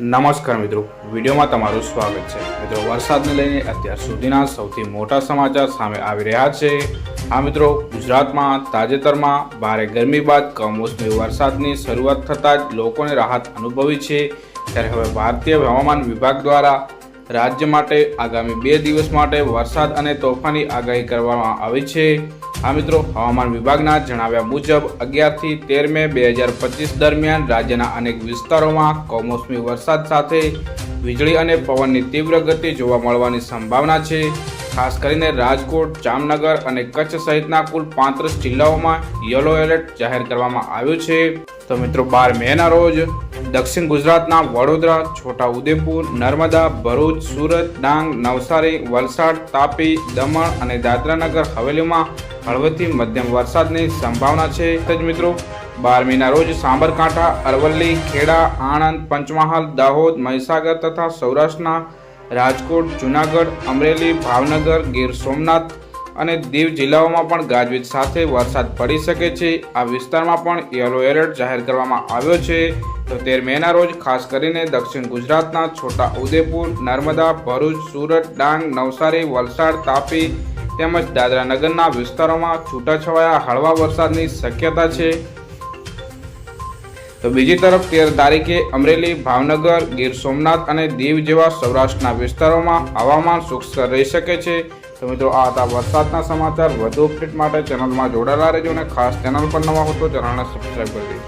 નમસ્કાર મિત્રો. વિડીયોમાં તમારું સ્વાગત છે. મિત્રો, વરસાદને લઈને અત્યાર સુધીના સૌથી મોટા સમાચાર સામે આવી રહ્યા છે. આ મિત્રો, ગુજરાતમાં તાજેતરમાં ભારે ગરમી બાદ કમોસમી વરસાદની શરૂઆત થતાં જ લોકોને રાહત અનુભવી છે. ત્યારે હવે ભારતીય હવામાન વિભાગ દ્વારા રાજ્ય માટે આગામી બે દિવસ માટે વરસાદ અને તોફાની આગાહી કરવામાં આવી છે. આ મિત્રો, હવામાન વિભાગના જણાવ્યા મુજબ અગિયારથી તેર મે બે હજાર પચીસ દરમિયાન રાજ્યના અનેક વિસ્તારોમાં કમોસમી વરસાદ સાથે વીજળી અને પવનની તીવ્ર ગતિ જોવા મળવાની સંભાવના છે. ખાસ કરીને રાજકોટ, જામનગર અને કચ્છ સહિતના કુલ પાંત્રીસ જિલ્લાઓમાં યલો એલર્ટ જાહેર કરવામાં આવ્યું છે. તો મિત્રો, બાર મેના રોજ દક્ષિણ ગુજરાતના વડોદરા છોટા ઉદેપુર નર્મદા, ભરૂચ, સુરત, ડાંગ, નવસારી, વલસાડ, તાપી, દમણ અને દાદરાનગર હવેલીમાં હળવેથી મધ્યમ વરસાદની સંભાવના છે. જ મિત્રો, બારમીના રોજ સાબરકાંઠા, અરવલ્લી, ખેડા, આણંદ, પંચમહાલ, દાહોદ, મહીસાગર તથા સૌરાષ્ટ્રના રાજકોટ, જુનાગઢ, અમરેલી, ભાવનગર, ગીર સોમનાથ અને દીવ જિલ્લાઓમાં પણ ગાજવીજ સાથે વરસાદ પડી શકે છે. આ વિસ્તારમાં પણ યલો એલર્ટ જાહેર કરવામાં આવ્યો છે. તો તેર મેના રોજ ખાસ કરીને દક્ષિણ ગુજરાતના છોટા ઉદેપુર, નર્મદા, ભરૂચ, સુરત, ડાંગ, નવસારી, વલસાડ, તાપી તેમજ દાદરા નગરના વિસ્તારોમાં છૂટાછવાયા હળવા વરસાદની શક્યતા છે. તો બીજી તરફ તેર તારીખે અમરેલી, ભાવનગર, ગીર સોમનાથ અને દીવ જેવા સૌરાષ્ટ્રના વિસ્તારોમાં હવામાન શુષ્ક રહી શકે છે. તો મિત્રો, આ હતા વરસાદના સમાચાર. વધુ અપડેટ માટે ચેનલમાં જોડાયેલા રહેજો અને ખાસ ચેનલ પર નવા હો તો ચેનલને સબસ્ક્રાઈબ કરી